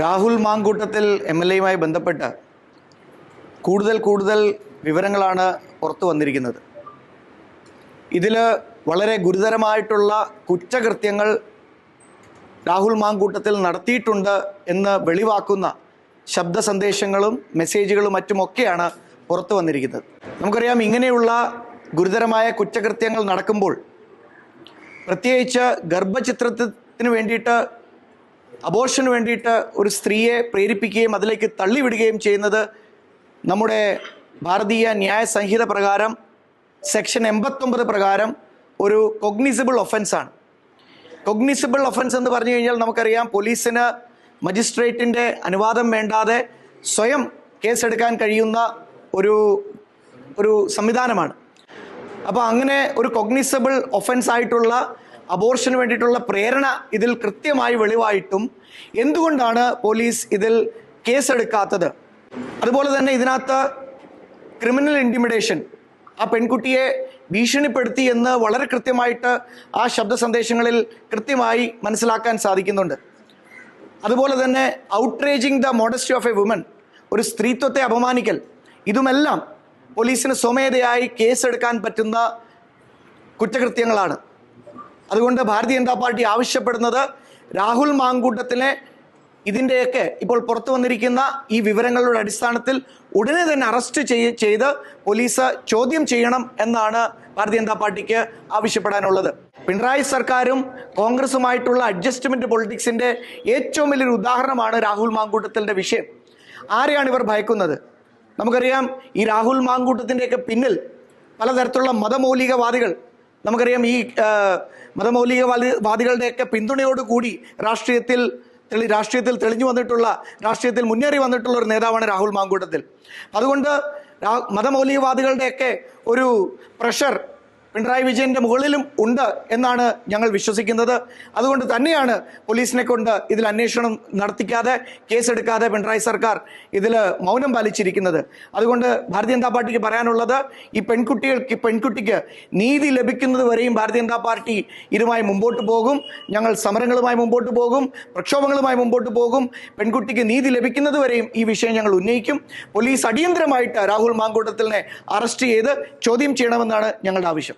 Rahul Mamkootathil M L എയുമായി ബന്ധപ്പെട്ട് കൂടുതൽ കൂടുതൽ വിവരങ്ങളാണ് പുറത്തു വന്നിരിക്കുന്നത്. ഇതിൽ വളരെ ഗുരുതരമായിട്ടുള്ള കുറ്റകൃത്യങ്ങൾ രാഹുൽ മാങ്കൂട്ടത്തിൽ നടത്തിയിട്ടുണ്ട് എന്ന് വെളിവാക്കുന്ന ശബ്ദ സന്ദേശങ്ങളും മെസ്സേജുകളും മറ്റുമൊക്കെയാണ് പുറത്തു വന്നിരിക്കുന്നത്. നമുക്കറിയാം ഇങ്ങനെയുള്ള ഗുരുതരമായ കുറ്റകൃത്യങ്ങൾ നടക്കുമ്പോൾ പ്രത്യേകിച്ച് ഗർഭചിത്രത്തിന് വേണ്ടിയിട്ട് അബോർഷന് വേണ്ടിയിട്ട് ഒരു സ്ത്രീയെ പ്രേരിപ്പിക്കുകയും അതിലേക്ക് തള്ളിവിടുകയും ചെയ്യുന്നത് നമ്മുടെ ഭാരതീയ ന്യായ സംഹിത പ്രകാരം സെക്ഷൻ എൺപത്തൊമ്പത് പ്രകാരം ഒരു കൊഗ്നിസിബിൾ ഒഫൻസാണ് കൊഗ്നിസിബിൾ ഒഫൻസ് എന്ന് പറഞ്ഞു കഴിഞ്ഞാൽ നമുക്കറിയാം പോലീസിന് മജിസ്ട്രേറ്റിന്റെ അനുവാദം വേണ്ടാതെ സ്വയം കേസെടുക്കാൻ കഴിയുന്ന ഒരു ഒരു സംവിധാനമാണ്. അപ്പോൾ അങ്ങനെ ഒരു കൊഗ്നിസബിൾ ഒഫൻസ് ആയിട്ടുള്ള അബോർഷന് വേണ്ടിയിട്ടുള്ള പ്രേരണ ഇതിൽ കൃത്യമായി വെളിവായിട്ടും എന്തുകൊണ്ടാണ് പോലീസ് ഇതിൽ കേസെടുക്കാത്തത്? അതുപോലെ തന്നെ ഇതിനകത്ത് ക്രിമിനൽ ഇന്റിമിഡേഷൻ ആ പെൺകുട്ടിയെ ഭീഷണിപ്പെടുത്തി എന്ന് വളരെ കൃത്യമായിട്ട് ആ ശബ്ദ സന്ദേശങ്ങളിൽ കൃത്യമായി മനസ്സിലാക്കാൻ സാധിക്കുന്നുണ്ട്. അതുപോലെ തന്നെ outraging the modesty of a woman ഒരു സ്ത്രീത്വത്തെ അപമാനിക്കൽ ഇതുമെല്ലാം പോലീസിന് സ്വമേധയായി കേസെടുക്കാൻ പറ്റുന്ന കുറ്റകൃത്യങ്ങളാണ്. അതുകൊണ്ട് ഭാരതീയ ജനതാ പാർട്ടി ആവശ്യപ്പെടുന്നത് രാഹുൽ മാങ്കൂട്ടത്തിലെ ഇതിന്റെയൊക്കെ ഇപ്പോൾ പുറത്തു വന്നിരിക്കുന്ന ഈ വിവരങ്ങളുടെ അടിസ്ഥാനത്തിൽ ഉടനെ തന്നെ അറസ്റ്റ് ചെയ് ചെയ്ത് പോലീസ് ചോദ്യം ചെയ്യണം എന്നാണ് ഭാരതീയ ജനതാ പാർട്ടിക്ക് ആവശ്യപ്പെടാനുള്ളത്. പിണറായി സർക്കാരും കോൺഗ്രസുമായിട്ടുള്ള അഡ്ജസ്റ്റ്മെന്റ് പൊളിറ്റിക്സിന്റെ ഏറ്റവും വലിയൊരു ഉദാഹരണമാണ് രാഹുൽ മാങ്കൂട്ടത്തിന്റെ വിഷയം. ആരെയാണ് ഇവർ ഭയക്കുന്നത്? നമുക്കറിയാം ഈ രാഹുൽ മാങ്കൂട്ടത്തിന്റെയൊക്കെ പിന്നിൽ പലതരത്തിലുള്ള മതമൗലികവാദികൾ നമുക്കറിയാം ഈ മതമൗലികവാദികളുടെയൊക്കെ മതമൗലികവാദി വാദികളുടെയൊക്കെ പിന്തുണയോടുകൂടി രാഷ്ട്രീയത്തിൽ തെളി രാഷ്ട്രീയത്തിൽ തെളിഞ്ഞു വന്നിട്ടുള്ള രാഷ്ട്രീയത്തിൽ മുന്നേറി വന്നിട്ടുള്ള ഒരു നേതാവാണ് രാഹുൽ മാങ്കൂട്ടത്തിൽ. അതുകൊണ്ട് മതമൗലികവാദികളുടെയൊക്കെ ഒരു പ്രഷർ പിണറായി വിജയന്റെ മുകളിലും ഉണ്ട് എന്നാണ് ഞങ്ങൾ വിശ്വസിക്കുന്നത്. അതുകൊണ്ട് തന്നെയാണ് പോലീസിനെ കൊണ്ട് ഇതിൽ അന്വേഷണം നടത്തിക്കാതെ കേസെടുക്കാതെ പിണറായി സർക്കാർ ഇതിൽ മൗനം പാലിച്ചിരിക്കുന്നത്. അതുകൊണ്ട് ഭാരതീയ ജനതാ പാർട്ടിക്ക് പറയാനുള്ളത് ഈ പെൺകുട്ടികൾക്ക് പെൺകുട്ടിക്ക് നീതി ലഭിക്കുന്നത് വരെയും ഭാരതീയ ജനതാ പാർട്ടി ഇതുമായി മുമ്പോട്ട് പോകും. ഞങ്ങൾ സമരങ്ങളുമായി മുമ്പോട്ട് പോകും പ്രക്ഷോഭങ്ങളുമായി മുമ്പോട്ട് പോകും. പെൺകുട്ടിക്ക് നീതി ലഭിക്കുന്നത് വരെയും ഈ വിഷയം ഞങ്ങൾ ഉന്നയിക്കും. പോലീസ് അടിയന്തരമായിട്ട് രാഹുൽ മാങ്കൂട്ടത്തിനെ അറസ്റ്റ് ചെയ്ത് ചോദ്യം ചെയ്യണമെന്നാണ് ഞങ്ങളുടെ ആവശ്യം.